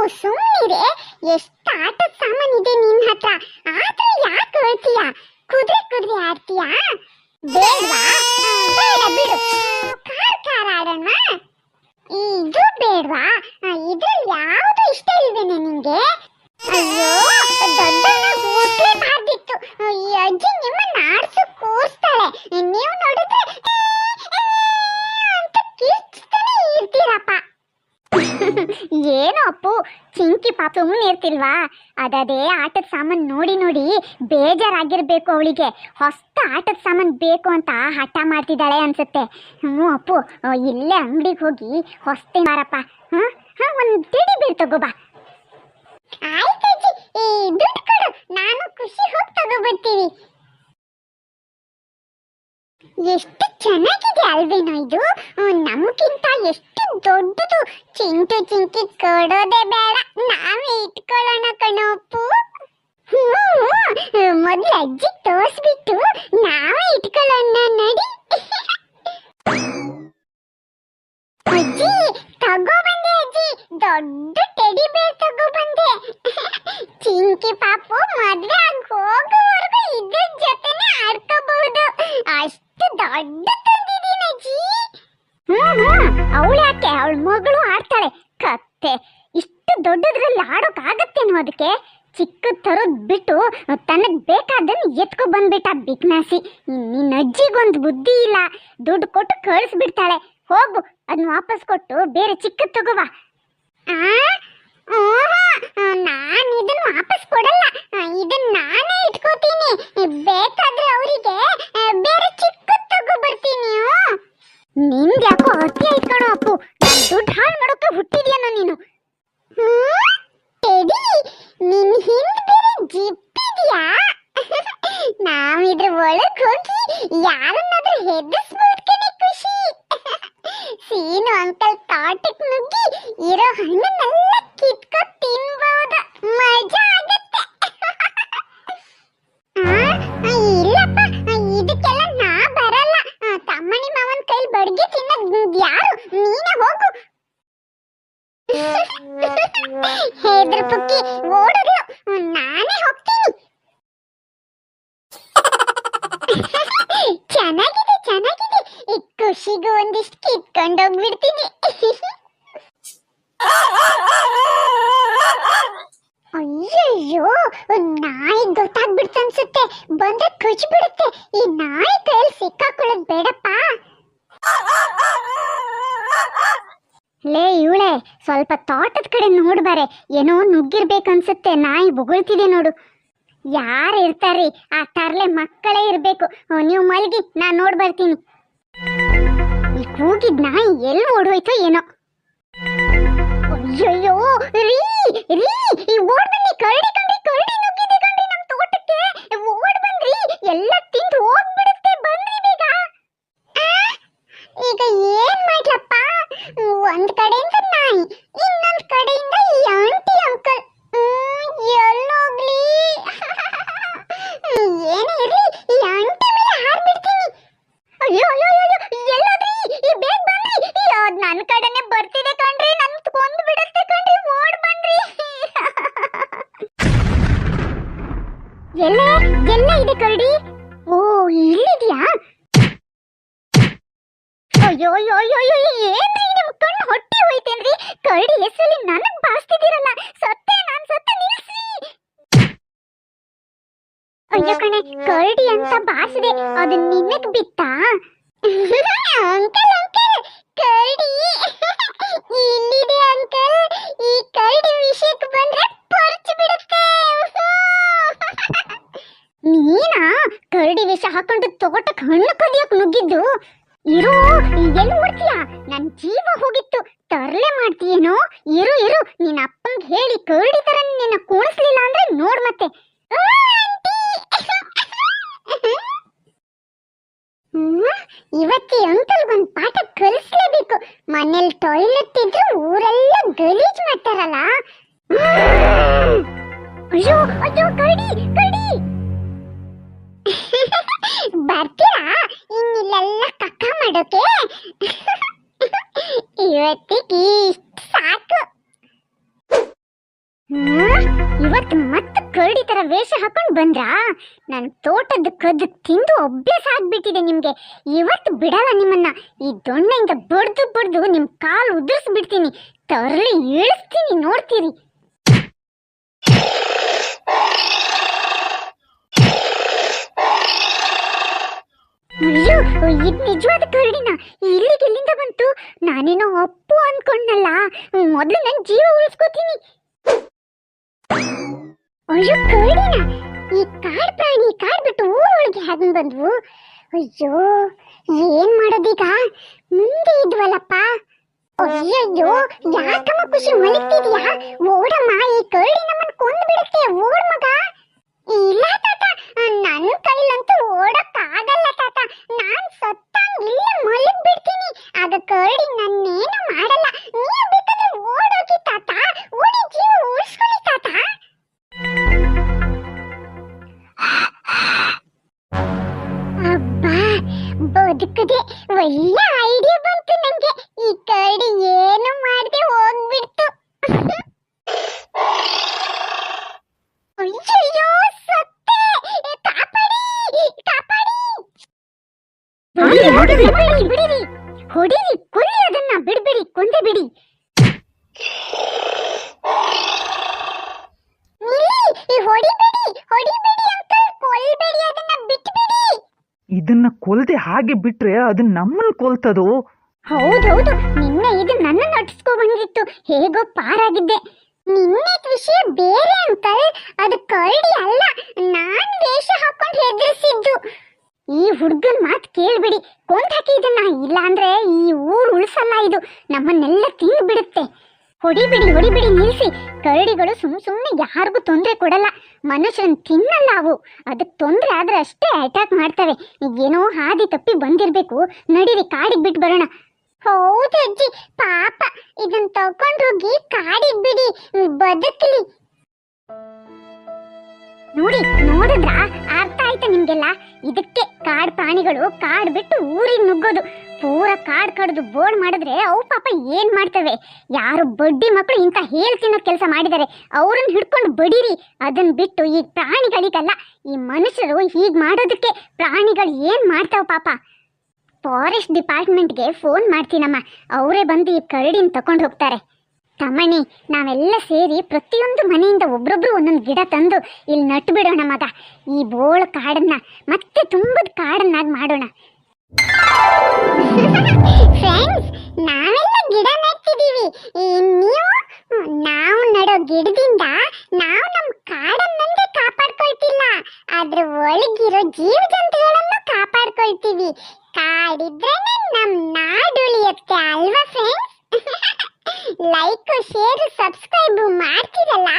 ಅಪ್ಪು ಸುಮ್ಮನಿರೆ ಎಷ್ಟು ಆಟದ ಇದೆ ನಿನ್ ಹತ್ರ? ಆದ್ರೆ ಯಾಕೆ ಹೇಳ್ತೀಯ ಕುದುರೆ ಕುದುರೆ ಆಡ್ತೀಯ? ಬೇಡ್ವಾ? ಬೇಡ ಬಿಡು. ಕಾರ್ ಕಾರ್ ಆಡೋಣ. ಇದು ಬೇಡ್ವಾ? ಇದ್ರಲ್ಲಿ ಯಾವುದು ಇಷ್ಟ ಇಲ್ವೇನೆ ನಿಂಗೆ? ಅಯ್ಯೋ ದೊಡ್ಡಣ್ಣ ಹುಟ್ಲೇಬಾರ್ದಿತ್ತು ಈ ಅಜ್ಜಿ ನಿಮ್ಮನ್ನ ಆಡ್ಸು ಕೂರ್ಸ್ತಾಳೆ ನೀವು ನೋಡಿದ್ರೆ ಅಂತ ಕಿರ್ಚ್ತಾನೆ ಇರ್ತೀರಪ್ಪ ಏನು ಅಪ್ಪು? ಚಿಂಕಿ ಪಾಪ ಸುಮ್ಮನೆ ಇರ್ತಿಲ್ವಾ? ಅದದೇ ಆಟದ ಸಾಮಾನು ನೋಡಿ ನೋಡಿ ಬೇಜಾರಾಗಿರ್ಬೇಕು ಅವಳಿಗೆ. ಹೊಸ್ತ ಆಟದ ಸಾಮಾನು ಬೇಕು ಅಂತ ಹಠ ಮಾಡ್ತಿದ್ದಾಳೆ ಅನ್ಸುತ್ತೆ. ಹ್ಞೂ ಅಪ್ಪು ಇಲ್ಲೇ ಅಂಗಡಿಗೆ ಹೋಗಿ ಹೊಸ್ತೆ ಮಾರಪ್ಪ. ಹಾಂ? ಹಾಂ, ಒಂದು ತಿಳಿ ತಗೋ ತಗೋಬಾ ಆಯ್ತಜ್ಜಿ ಈ ದುಡ್ಡು ಕೊಡು ನಾನು ಖುಷಿ ಹೋಗಿ ತಗೋಬರ್ತೀವಿ ಎಷ್ಟು ಚೆನ್ನಾಗಿದೆ ಅಲ್ವೇನೋ ಇದು ಹ್ಮ್, ನಮ್ಗಿಂತ ಎಷ್ಟು ದೊಡ್ಡದು ಚಿಂಟು ಚಿಂಕಿ ಕೊಡೋದೇ ಬೇಡ. ನಾವೇ ಇಟ್ಕೊಳ್ಳೋಣ ಕಣಪ್ಪು ಮೊದ್ಲು ಅಜ್ಜಿ ತೋರ್ಸ್ಬಿಟ್ಟು ನಾವೇ ಇಟ್ಕೊಳ್ಳೋಣ ನಡಿ. ಅಜ್ಜಿ, ತಗೋ ಬಂದೆ ಅಜ್ಜಿ. ದೊಡ್ಡ ಟೆಡಿ ಬೇರ್ ತಗೋ ಬಂದೆ. ಚಿಂಕಿ ಪಾಪು ಮದ್ವೆ ಅದಕ್ಕೆ ಚಿಕ್ಕ ತರೋದ್ ಬಿಟ್ಟು ತನಗ್ ಬೇಕಾದನ್ ಎತ್ಕೊ ಬಂದ್ಬಿಟ್ಟ ಬಿಕ್ನಾಸಿ ನಿನ್ನ ಅಜ್ಜಿಗೊಂದು ಬುದ್ಧಿ ಇಲ್ಲ. ದುಡ್ಡು ಕೊಟ್ಟು ಕಳಿಸ್ಬಿಡ್ತಾಳೆ. ಹೋಗು ಅದನ್ನ ವಾಪಸ್ ಕೊಟ್ಟು ಬೇರೆ ಚಿಕ್ಕದ್ ತಗೋವಾ. ನಾನು ಇದನ್ನ ವಾಪಸ್ ಕೊಡಲ್ಲ. ಒಳಗ್ ಹೋಗಿ ಯಾರನ್ನಾದ್ರೂ ಹೆದರ್ಸ್ಬಿಡ್ತೀನಿ ಖುಷಿ. ಸೀನು ಅಂಕಲ್ ತಾಟಕ್ ನುಗ್ಗಿ ಇರೋ ಹಣ್ಣನ್ನೆಲ್ಲ ಕಿತ್ಕೊ ತಿನ್ಬಹುದು ಮಜಾ ಆಗತ್ತೆ. ಇಲ್ಲಪ್ಪ ಇದಕ್ಕೆಲ್ಲ ನಾ ಬರಲ್ಲ. ತಮ್ಮನಿ ಮಾವನ್ ಕೈಲಿ ಬಡ್ಗೆ ತಿನ್ನೋದ್ ಯಾರು? ನೀನೇ ಹೋಗು. ಹೆದ್ರ ಪುಕ್ಕಿ ಚೆನ್ನಾಗಿದೆ ಚೆನ್ನಾಗಿದೆ. ಈ ಖುಷಿಗೂ ಒಂದಿಷ್ಟು ಕಿತ್ಕೊಂಡೋಗ್ಬಿಡ್ತೀನಿ ಅಯ್ಯಯ್ಯೋ ನಾಯಿ ಗೊತ್ತಾಗ್ಬಿಡ್ತು ಅನ್ಸುತ್ತೆ. ಬಂದ್ರೆ ಖುಷಿ ಬಿಡುತ್ತೆ. ಈ ನಾಯಿ ಕೈಯಲ್ಲಿ ಸಿಕ್ಕಾಕೊಳ್ಳೋದು ಬೇಡಪ್ಪ. ಲೇ ಇವಳೆ, ಸ್ವಲ್ಪ ತೋಟದ ಕಡೆ ನೋಡ್ಬಾರೆ ಏನೋ ನುಗ್ಗಿರ್ಬೇಕನ್ಸುತ್ತೆ ನಾಯಿ ಬೊಗಳ್ತಿದೆ ನೋಡು. ಯಾರು ಇರ್ತಾರ್ರಿ? ಆ ತರ್ಲೆ ಮಕ್ಕಳೇ ಇರ್ಬೇಕು. ನೀವು ಮಲ್ಗಿ, ನಾನ್ ನೋಡ್ ಬರ್ತೀನಿ. ಈ ಕೂಗಿದ್ ನಾಯಿ ಎಲ್ಲಿ ಓಡೋಯ್ತೋ ಏನೋ. ಅಯ್ಯಯ್ಯೋ, ರೀ ರೀ, ಈ ಓಡ್ ಬನ್ನಿ ಕರಡಿ ಕಣ್ರಿ, ಕರಡಿ ನುಗ್ಗಿದೆ ಕಣ್ರಿ ನಮ್ಮ ತೋಟಕ್ಕೆ. ಓಡ್ ಬನ್ರಿ, ಎಲ್ಲ ತಿಂದು ಹೋಗ್ಬಿಡುತ್ತೆ ಬನ್ರಿ ಬೇಗ ಆ, ಈಗ ಏನ್ ಮಾಡ್ಲಪ್ಪ ಒಂದ್ ಕಡೆಯಿಂದ ನಾಯಿ ಇನ್ನೊಂದ್ ಕಡೆಯಿಂದ ಈ ಆಂಟಿ ಅಂಕಲ್ ಎಲ್ಲೋಗ್ಲಿ ಏನೇ ಇರ್ಲಿ ಈ ಆಂಟಿ ಮೇಲೆ ಹಾರ್ಬಿಡ್ತೀನಿ ಅಯ್ಯೋ ಅಯ್ಯೋ ಅಯ್ಯೋ ಎಲ್ಲೋದ್ರಿ ಈ ಬೇಗ ಬನ್ರಿ ಅಯ್ಯೋ ಅದ್ ನನ್ ಕಡೆನೆ ಬರ್ತಿದೆ ಕಣ್ರಿ ನನ್ ಕೊಂದು ಬಿಡುತ್ತೆ ಕಣ್ರಿ ಓಡ್ ಬನ್ರಿ ಎಲ್ಲ ಎಲ್ಲ ಇದೆ ಕರಡಿ ಓ ಇಲ್ಲಿದ್ಯಾ ಅಯ್ಯೋ ಅಯ್ಯೋ ಅಯ್ಯೋ ಅಯ್ಯೋ ಏನ್ರಿ ನಿಮ್ ಕಣ್ಣು ಹೊಟ್ಟಿ ಹೋಯ್ತೇನ್ರಿ ಕರಡಿ ಹೆಸರಲ್ಲಿ ನನಗ್ ಬಾಸ್ತಿದ್ದೀರಲ್ಲ ಸತ್ತೆ ನಾನ್ ಸತ್ತೆ ನಿಲ್ಸಿ ಅಯ್ಯೋ ಕಣೆ ಕರಡಿ ಅಂತ ಬಾಸಿದೆ ಅದು ನಿನಗ್ ಬಿತ್ತಾ ಅಂಕಲ್ ಅಂಕಲ್ ಕರಡಿ ಇಲ್ಲಿದೆ ಅಂಕಲ್ ಈ ಕರಡಿ ವಿಷಯಕ್ಕೆ ಬಂದ್ರೆ ಪರ್ಚು ಬಿಡುತ್ತೆ ನೀನಾ ಕರಡಿ ವೇಷ ಹಾಕೊಂಡು ತೋಟಕ್ಕೆ ಹಣ್ಣು ಕದಿಯಕ್ ನುಗ್ಗಿದ್ದು ಇರು ಎಲ್ಲಿ ಓಡ್ತೀಯ? ನನ್ ಜೀವ ಹೋಗಿತ್ತು. ತರ್ಲೆ ಮಾಡ್ತೀಯೇನೋ? ಇರು ಇರು. ನಿನ್ನ ಅಪ್ಪಂಗ್ ಹೇಳಿ ಕರಡಿ ತರ ನಿನ್ನ ಕೂರಿಸ್ಲಿಲ್ಲ ಅಂದ್ರೆ ನೋಡ್ ಮತ್ತೆ. ಇವತ್ತಿ ಅಂಕಲ್ ಒಂದ್ ಪಾಠ ಕಲಿಸ್ಲೇಬೇಕು. ಮನೇಲಿ ಟಾಯ್ಲೆಟ್ ಇದ್ರೆ ಊರೆಲ್ಲ ಕರಡಿ ತರ ವೇಷ ಹಾಕೊಂಡು ಬಂದ್ರಾ? ನನ್ ತೋಟದ ಕದ್ದು ತಿಂದು ಅಭ್ಯಾಸ ಆಗ್ಬಿಟ್ಟಿದೆ ನಿಮ್ಗೆ. ಇವತ್ತು ಬಿಡಲ್ಲ ನಿಮ್ಮನ್ನ. ಈ ದೊಣ್ಣೆಯಿಂದ ಬಡ್ದು ಬಡ್ದು ನಿಮ್ ಕಾಲು ಉದುರಿಸ್ಬಿಡ್ತೀನಿ. ತರಲಿ ಇಳಿಸ್ತೀನಿ, ನೋಡ್ತೀರಿ. ಅಯ್ಯೋ, ಇದ್ ನಿಜವಾದ ಕರಡಿನ? ಇಲ್ಲಿಗೆ ಎಲ್ಲಿಂದ ಬಂತು? ನಾನೇನೋ ಅಪ್ಪು ಅನ್ಕೊಂಡ್ನಲ್ಲ. ಮೊದ್ಲು ನನ್ ಜೀವ ಉಳಿಸ್ಕೋತೀನಿ. ಅಯ್ಯೋ ಕರಡಿನ ಈ ಕಾಡ್ ಪ್ರಾಣಿ ಕಾಡ್ ಬಿಟ್ಟು ಊರೊಳಗೆ ಹೆಂಗ್ ಬಂದ್ವು? ಅಯ್ಯೋ, ಏನ್ ಮಾಡೋದೀಗ? ಮುಂದೆ ಇದ್ವಲ್ಲಪ್ಪ. ಅಯ್ಯಯ್ಯೋ, ಯಾಕಮ್ಮ ಖುಷಿ ಮಲಗ್ತಿದ್ಯಾ? ಓಡಮ್ಮ, ಈ ಕರಡಿ ನಮ್ಮನ್ನ ಕೊಂದು ಬದುಕದೆ ಒಳ್ಳೆ ಐಡಿಯಾ ಬಂತು ನಂಗೆ ಈ ಕರಡಿ ಏನು ಮಾಡದೆ ಹೋಗ್ಬಿಡ್ತು ಅಯ್ಯಯ್ಯೋ ಸತ್ತೆ ಕಾಪಾಡಿ ಕಾಪಾಡಿ ಹೊಡಿ, ಹೊಡಿರಿ. ಬಿಡಿರಿ ಬಿಡಿರಿ ಹೊಡಿರಿ ಕೊಲ್ಲಿ ಅದನ್ನ ಬಿಡ್ಬಿಡಿ ಕೊಂದೆ ಬಿಡಿ ಇದನ್ನ ಕೊಲ್ದೆ ಹಾಗೆ ಬಿಟ್ರೆ ಅದು ನಮ್ಮನ್ನ ಕೊಲ್ತದು? ಹೌದೌದು. ನಿನ್ನೆ ಇದು ನನ್ನ ನಟಿಸ್ಕೊ ಬಂದಿತ್ತು. ಹೇಗೋ ಪಾರಾಗಿದ್ದೆ. ನಿನ್ನೆ ವಿಷಯ ಬೇರೆ ಅಂತಾರೆ. ಅದು ಕರಡಿ ಅಲ್ಲ. ನಾನ್ ವೇಷ ಹಾಕೊಂಡು ಹೆದರಿಸಿದ್ದು. ಈ ಹುಡ್ಗನ್ ಮಾತು ಕೇಳ್ಬಿಡಿ. ಕೊಂದ್ ಹಾಕಿ ಇದನ್ನ. ಇಲ್ಲ ಅಂದ್ರೆ ಈ ಊರು ಉಳ್ಸಲ್ಲ ಇದು. ನಮ್ಮನ್ನೆಲ್ಲ ತಿಂದು ಬಿಡುತ್ತೆ ಹೊಡಿಬಿಡಿ ಹೊಡಿಬಿಡಿ ನಿಲ್ಸಿ. ಕರಡಿಗಳು ಸುಮ್ ಸುಮ್ಮನೆ ಯಾರಿಗೂ ತೊಂದರೆ ಕೊಡಲ್ಲ. ಮನುಷ್ಯನ್ ತಿನ್ನಲ್ಲ ಅವು. ಅದಕ್ಕೆ ತೊಂದರೆ ಆದ್ರೆ ಅಷ್ಟೇ ಅಟ್ಯಾಕ್ ಮಾಡ್ತವೆ. ಏನೋ ಹಾದಿ ತಪ್ಪಿ ಬಂದಿರಬೇಕು. ನಡೀರಿ, ಕಾಡಿಗೆ ಬಿಟ್ಟು ಬರೋಣ. ಹೌದಜ್ಜಿ ಪಾಪ. ಇದನ್ನ ತಗೊಂಡೋಗಿ ಕಾಡಿಗೆ ಬಿಡಿ. ಬದುಕಲಿ. ನೋಡಿ, ನೋಡಿದ್ರಾ? ಅರ್ಥ ಆಯ್ತಾ ನಿಮ್ಗೆಲ್ಲ? ಇದಕ್ಕೆ ಕಾಡ್ ಪ್ರಾಣಿಗಳು ಕಾಡ್ ಬಿಟ್ಟು ಊರಿಗೆ ನುಗ್ಗೋದು. ಪೂರ ಕಾಡ್ ಕಡ್ದು ಬೋರ್ಡ್ ಮಾಡಿದ್ರೆ ಅವು ಪಾಪ ಏನ್ ಮಾಡ್ತವೆ? ಯಾರು ಬಡ್ಡಿ ಮಕ್ಕಳು ಇಂಥ ಹೇಳ್ ತಿನ್ನೋ ಕೆಲಸ ಮಾಡಿದರೆ ಅವ್ರನ್ನ ಹಿಡ್ಕೊಂಡು ಬಡೀರಿ. ಅದನ್ನ ಬಿಟ್ಟು ಈ ಪ್ರಾಣಿಗಳಿಗಲ್ಲ, ಈ ಮನುಷ್ಯರು ಹೀಗ್ ಮಾಡೋದಕ್ಕೆ ಪ್ರಾಣಿಗಳು ಏನ್ ಮಾಡ್ತಾವ ಪಾಪ? ಫಾರೆಸ್ಟ್ ಡಿಪಾರ್ಟ್ಮೆಂಟ್ಗೆ ಫೋನ್ ಮಾಡ್ತೀನಮ್ಮ. ಅವರೇ ಬಂದು ಈ ಕರಡಿನ ತಕೊಂಡು ಹೋಗ್ತಾರೆ. ತಮ್ಮಣಿ, ನಾವೆಲ್ಲ ಸೇರಿ ಪ್ರತಿಯೊಂದು ಮನೆಯಿಂದ ಒಬ್ರೊಬ್ರು ಒಂದೊಂದು ಗಿಡ ತಂದು ಇಲ್ಲಿ ನಟ್ಟು ಬಿಡೋಣ ಮಗ. ಈ ಬೋಳ ಕಾಡನ್ನ, ಮತ್ತೆ ತುಂಬದ ಕಾಡನ್ನಾಗಿ ಮಾಡೋಣ. ಫ್ರೆಂಡ್ಸ್ ನಾವೆಲ್ಲ ಗಿಡ ನೆಟ್ಟಿದೀವಿ ನೀವು, ನಾವು ನಡೋ ಗಿಡದಿಂದ ನಾವು ನಮ್ಮ ಕಾಡನ್ನಂದೇ ಕಾಪಾಡ್ಕೊಳ್ತಿಲ್ಲ. ಅದ್ರ ಒಳಗಿರೋ ಜೀವ ಜಂತುಗಳನ್ನು ಕಾಪಾಡ್ಕೊಳ್ತೀವಿ. ಕಾಡಿದ್ರೇನೆ ನಮ್ಮ ನಾಡು ಉಳಿಯುತ್ತೆ ಅಲ್ವಾ ಫ್ರೆಂಡ್ಸ್ ಲೈಕ್ ಶೇರ್ ಸಬ್ಸ್ಕ್ರೈಬ್ ಮಾಡ್ತೀರಲ್ಲ